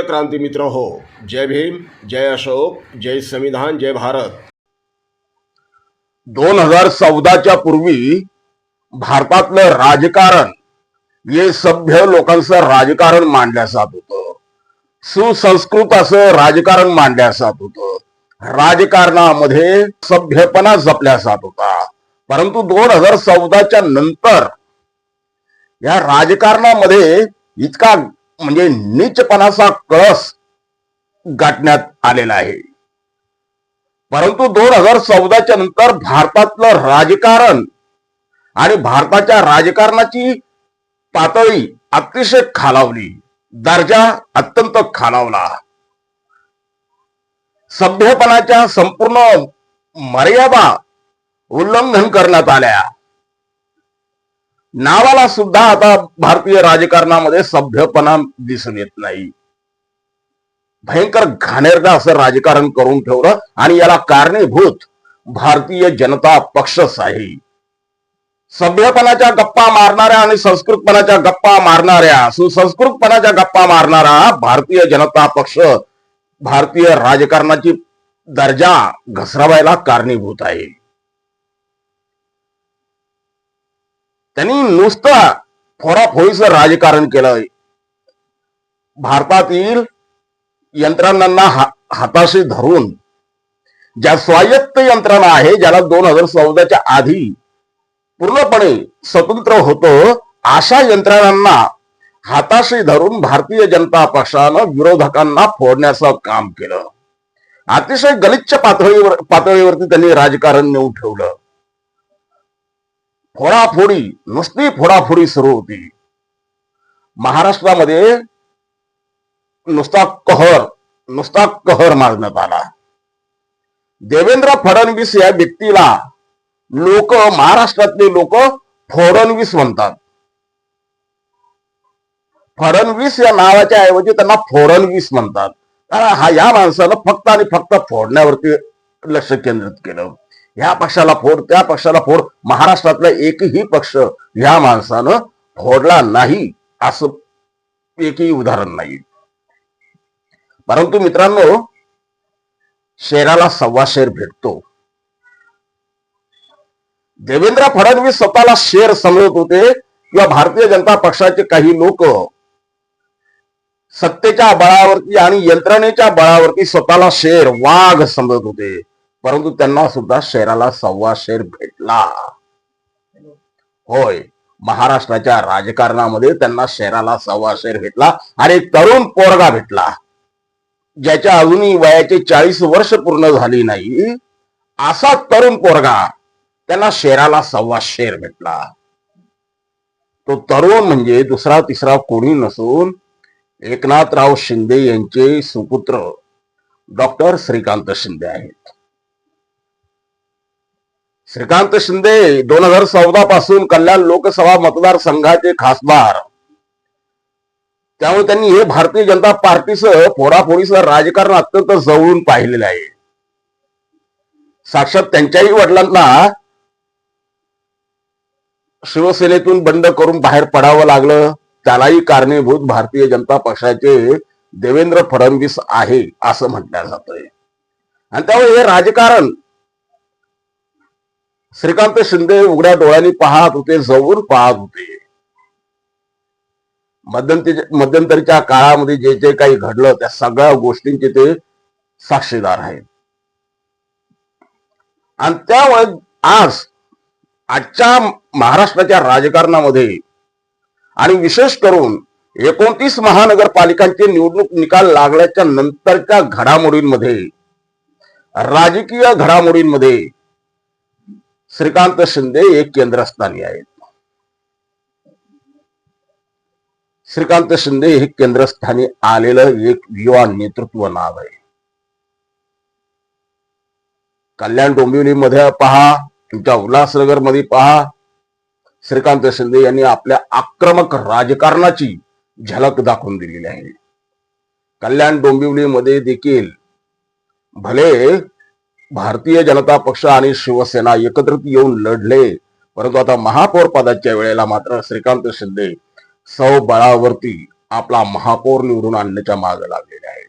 प्रिय क्रांती मित्र हो जय भीम जय अशोक जय संविधान जय भारत. दोन हजार चौदाच्या पूर्वी भारतातलं राजकारण हे सभ्य लोकांचं राजकारण मांडल्या जात होतं. सुसंस्कृत असं राजकारण मांडल्या जात होतं. राजकारणामध्ये सभ्यपणा जपल्या जात होता. परंतु दोन हजार चौदाच्या नंतर या राजकारणामध्ये इतका म्हणजे नीचपणाचा कळस गाठण्यात आलेला आहे. परंतु दोन हजार चौदाच्या नंतर भारतातलं राजकारण आणि भारताच्या राजकारणाची पातळी अतिशय खालावली दर्जा अत्यंत खालावला. सभ्यपणाच्या संपूर्ण मर्यादा उल्लंघन करण्यात आल्या. नावाला सुद्धा आता भारतीय राजकारणामध्ये सभ्यपणा दिसून येत नाही. भयंकर घाणेरडा असं राजकारण करून ठेवलं आणि याला कारणीभूत भारतीय जनता पक्षच आहे. सभ्यपणाच्या गप्पा मारणाऱ्या आणि संस्कृतपणाच्या गप्पा मारणाऱ्या सुसंस्कृतपणाच्या गप्पा मारणारा भारतीय जनता पक्ष भारतीय राजकारणाची दर्जा घसरावायला कारणीभूत आहे. त्यांनी नुसता फोराफोईचं राजकारण केलं भारतातील यंत्रणांना हा- हाताशी धरून ज्या स्वायत्त यंत्रणा आहे ज्याला दोन हजार चौदाच्या आधी पूर्णपणे स्वतंत्र होतो अशा यंत्रणांना हाताशी धरून भारतीय जनता पक्षानं विरोधकांना फोडण्याचं काम केलं. अतिशय गलिच्छ पातळीवर पातळीवरती त्यांनी राजकारण नेऊन ठेवलं. फोडाफोडी नुसती फोडाफोडी सुरू होती. महाराष्ट्रामध्ये नुसता कहर नुसता कहर मारण्यात आला. देवेंद्र फडणवीस या व्यक्तीला लोक महाराष्ट्रातले लोक फडणवीस म्हणतात. फडणवीस या नावाच्या ऐवजी त्यांना फोडणवीस म्हणतात. कारण हा या माणसानं फक्त आणि फक्त फोडण्यावरती लक्ष केंद्रित केलं. ह्या पक्षाला फोड त्या पक्षाला फोड. महाराष्ट्रातला एकही पक्ष ह्या माणसानं फोडला नाही असं एकही उदाहरण नाही. परंतु मित्रांनो शेराला सव्वा शेर भेटतो. देवेंद्र फडणवीस स्वतःला शेर समजत होते किंवा भारतीय जनता पक्षाचे काही लोक सत्तेच्या बळावरती आणि यंत्रणेच्या बळावरती स्वतःला शेर वाघ समजत होते. परंतु त्यांना सुद्धा शेराला सव्वा शेर भेटला. होय. महाराष्ट्राच्या राजकारणामध्ये त्यांना शेराला सव्वा शेर भेटला आणि तरुण पोरगा भेटला. ज्याच्या अजूनही वयाचे चाळीस वर्ष पूर्ण झाली नाही. असा तरुण पोरगा त्यांना शेराला सव्वा शेर भेटला. तो तरुण म्हणजे दुसरा तिसरा कोणी नसून एकनाथराव शिंदे यांचे सुपुत्र डॉक्टर श्रीकांत शिंदे आहेत. श्रीकांत शिंदे दोन हजार चौदा पासून कल्याण लोकसभा मतदारसंघाचे खासदार. त्यामुळे त्यांनी हे भारतीय जनता पार्टीचं फोडाफोडीचं राजकारण अत्यंत जवळून पाहिलेलं आहे. साक्षात त्यांच्याही वडिलांना शिवसेनेतून बंड करून बाहेर पडावं लागलं. त्यालाही कारणीभूत भारतीय जनता पक्षाचे देवेंद्र फडणवीस आहे असं म्हटलं जात आणि त्यामुळे हे राजकारण श्रीकांत शिंदे उघड्या डोळ्यांनी पाहत होते जवळून पाहत होते. मध्यंतरी मध्यंतरीच्या काळामध्ये जे जे काही घडलं त्या सगळ्या गोष्टींचे ते साक्षीदार आहेत. आणि त्यामुळे आज आजच्या महाराष्ट्राच्या राजकारणामध्ये आणि विशेष करून एकोणतीस महानगरपालिकांचे निवडणूक निकाल लागल्याच्या नंतरच्या घडामोडींमध्ये राजकीय घडामोडींमध्ये श्रीकांत शिंदे एक केंद्रस्थानी आहेत. श्रीकांत शिंदे हे केंद्रस्थानी आलेलं एक युवा नेतृत्व नाव आहे. कल्याण डोंबिवलीमध्ये पहा तुमच्या उल्हासनगरमध्ये पहा श्रीकांत शिंदे यांनी आपल्या आक्रमक राजकारणाची झलक दाखवून दिलेली आहे. कल्याण डोंबिवलीमध्ये देखील भले भारतीय जनता पक्ष आणि शिवसेना एकत्रित येऊन लढले. परंतु आता महापौर पदाच्या वेळेला मात्र श्रीकांत शिंदे सौ बळावरती आपला महापौर निवडून आणण्याच्या मागे लागलेले आहेत.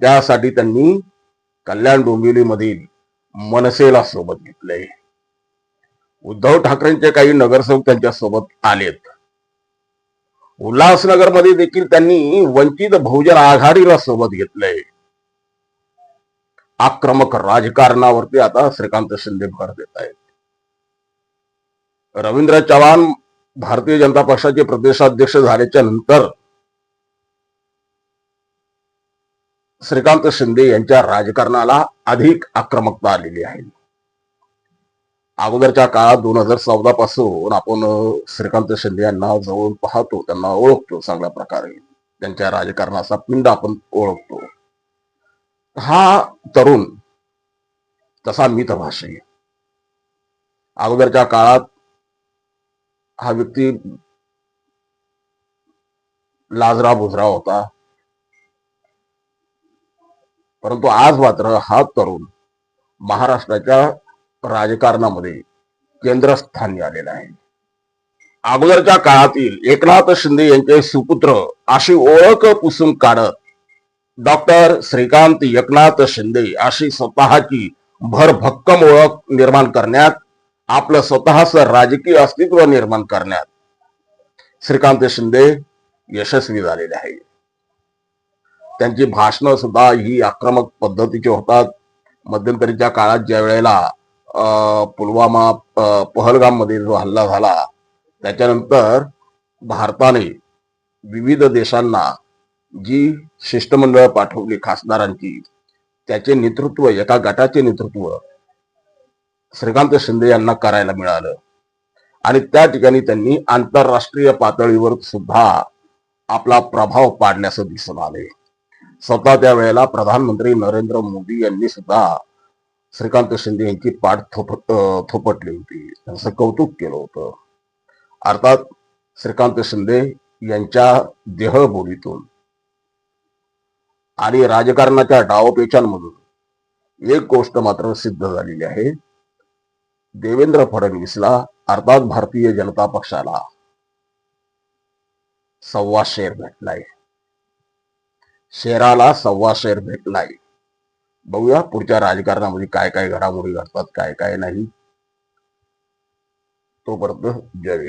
त्यासाठी त्यांनी कल्याण डोंबिवलीमधील मनसेला सोबत घेतले. उद्धव ठाकरेंचे काही नगरसेवक त्यांच्यासोबत आलेत. उल्हासनगरमध्ये देखील त्यांनी वंचित बहुजन आघाडीला सोबत घेतलंय. आक्रमक राजकारणावरती आता श्रीकांत शिंदे भर देत आहेत. रवींद्र चव्हाण भारतीय जनता पक्षाचे प्रदेशाध्यक्ष झाल्याच्यानंतर श्रीकांत शिंदे यांच्या राजकारणाला अधिक आक्रमकता आलेली आहे. अगोदरच्या काळात दोन हजार चौदा पासून आपण श्रीकांत शिंदे यांना जवळ पाहतो त्यांना ओळखतो चांगल्या प्रकारे. त्यांच्या राजकारणाचा पिंड आपण ओळखतो. हा तरुण तसा मितभाषी अगोदरच्या काळात हा व्यक्ती लाजरा बुजरा होता. परंतु आज मात्र हा तरुण महाराष्ट्राच्या राजकारणामध्ये केंद्रस्थानी आलेला आहे. अगोदरच्या काळातील एकनाथ शिंदे यांचे सुपुत्र अशी ओळख पुसून काढत डॉक्टर श्रीकांत एकनाथ शिंदे अशी स्वतःची भरभक्कम ओळख निर्माण करण्यात आपलं स्वतःच राजकीय अस्तित्व निर्माण करण्यात श्रीकांत शिंदे यशस्वी झालेले आहे त्यांची भाषणं सुद्धा ही आक्रमक पद्धतीची होतात. मध्यंतरीच्या काळात ज्या वेळेला अं, पुलवामा पहलगाममध्ये जो हल्ला झाला त्याच्यानंतर भारताने विविध देशांना जी शिष्टमंडळ पाठवली खासदारांची त्याचे नेतृत्व एका गटाचे नेतृत्व श्रीकांत शिंदे यांना करायला मिळालं. आणि त्या ठिकाणी त्यांनी आंतरराष्ट्रीय पातळीवर सुद्धा आपला प्रभाव पाडण्याचं दिसून आले स्वतः त्या वेळेला प्रधानमंत्री नरेंद्र मोदी यांनी सुद्धा श्रीकांत शिंदे यांची पाठ थोपट थोपटली होती. त्यांचं कौतुक केलं होतं. अर्थात श्रीकांत शिंदे यांच्या देहबोलीतून आणि राजकारणाच्या डावपेचांमधून एक गोष्ट मात्र सिद्ध झालेली आहे. देवेंद्र फडणवीसला अर्थात भारतीय जनता पक्षाला सव्वा शेर भेटलाय. शेराला सव्वा शेर भेटलाय. बघूया पुढच्या राजकारणामध्ये काय काय घडामोडी घडतात काय काय नाही. तोपर्यंत जय